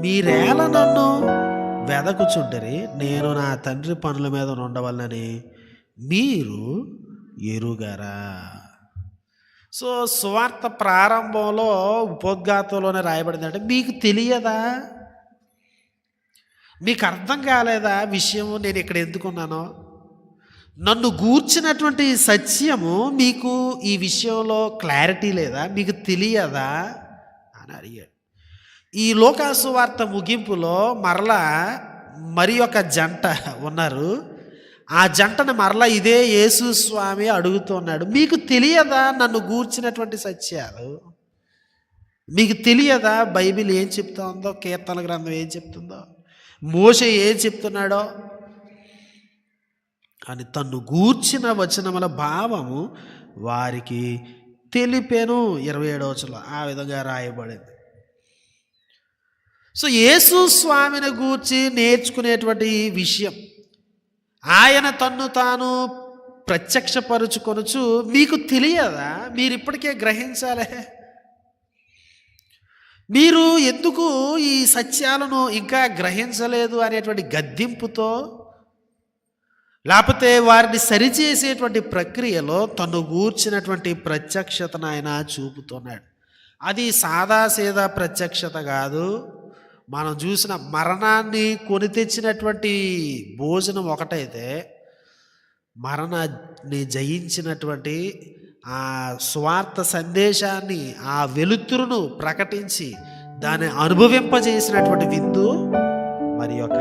మీరేల నన్ను? వెదకుచుండరి నేను నా తండ్రి పనుల మీద ఉండవల్లని మీరు ఎరుగరా? సో సువార్త ప్రారంభంలో ఉపోద్ఘాతంలోనే రాయబడింది అంటే మీకు తెలియదా? మీకు అర్థం కాలేదా విషయము? నేను ఇక్కడ ఎందుకున్నానో నన్ను గూర్చినటువంటి సత్యము మీకు ఈ విషయంలో క్లారిటీ లేదా? మీకు తెలియదా? అని అడిగాడు. ఈ లోకాసు వార్త ముగింపులో మరలా మరి ఒక జంట ఉన్నారు. ఆ జంటను మరలా ఇదే యేసు స్వామి అడుగుతున్నాడు. మీకు తెలియదా నన్ను గూర్చినటువంటి సత్యాలు? మీకు తెలియదా బైబిల్ ఏం చెప్తుందో కీర్తన గ్రంథం ఏం చెప్తుందో? మోస ఏం చెప్తున్నాడో? అని తన్ను గూర్చిన వచనముల భావము వారికి తెలిపెను. ఇరవై ఏడవచలో ఆ విధంగా రాయబడింది. సో యేసు స్వామిని గూర్చి నేర్చుకునేటువంటి విషయం ఆయన తన్ను తాను ప్రత్యక్షపరుచుకొనుచు మీకు తెలియదా? మీరు ఇప్పటికే గ్రహించాలే. మీరు ఎందుకు ఈ సత్యాలను ఇంకా గ్రహించలేదు అనేటువంటి గద్దింపుతో? లేకపోతే వారిని సరిచేసేటువంటి ప్రక్రియలో తను గూర్చినటువంటి ప్రత్యక్షతను ఆయన చూపుతున్నాడు. అది సాదాసీదా ప్రత్యక్షత కాదు. మనం చూసిన మరణాన్ని కొని తెచ్చినటువంటి భోజనం ఒకటైతే మరణాన్ని జయించినటువంటి ఆ స్వార్థ సందేశాన్ని ఆ వెలుతురును ప్రకటించి దాన్ని అనుభవింపజేసినటువంటి విందు మరి యొక్క